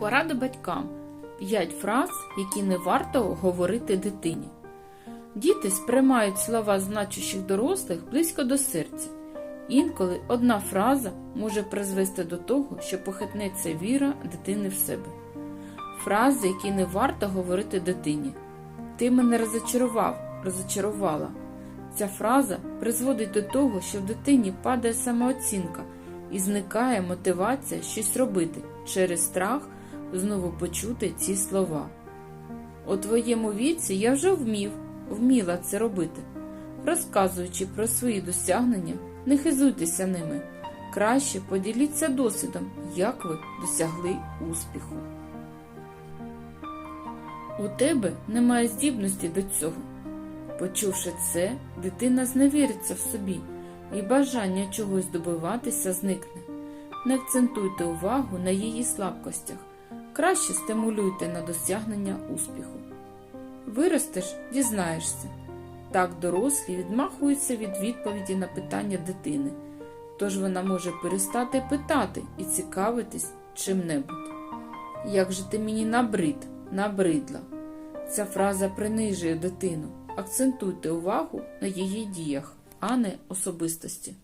Порада батькам. 5 фраз, які не варто говорити дитині. Діти сприймають слова значущих дорослих близько до серця. Інколи одна фраза може призвести до того, що похитнеться віра дитини в себе. Фрази, які не варто говорити дитині. Ти мене розочарував, розочарувала. Ця фраза призводить до того, що в дитині падає самооцінка і зникає мотивація щось робити через страх знову почути ці слова. У твоєму віці я вже вмів, вміла це робити. Розказуючи про свої досягнення, не хизуйтеся ними. Краще поділіться досвідом, як ви досягли успіху. У тебе немає здібності до цього. Почувши це, дитина зневіриться в собі, і бажання чогось добиватися зникне. Не акцентуйте увагу на її слабкостях, краще стимулюйте на досягнення успіху. Виростеш, дізнаєшся. Так дорослі відмахуються від відповіді на питання дитини, тож вона може перестати питати і цікавитись чим-небудь. Як же ти мені набрид, набридла? Ця фраза принижує дитину. Акцентуйте увагу на її діях, а не особистості.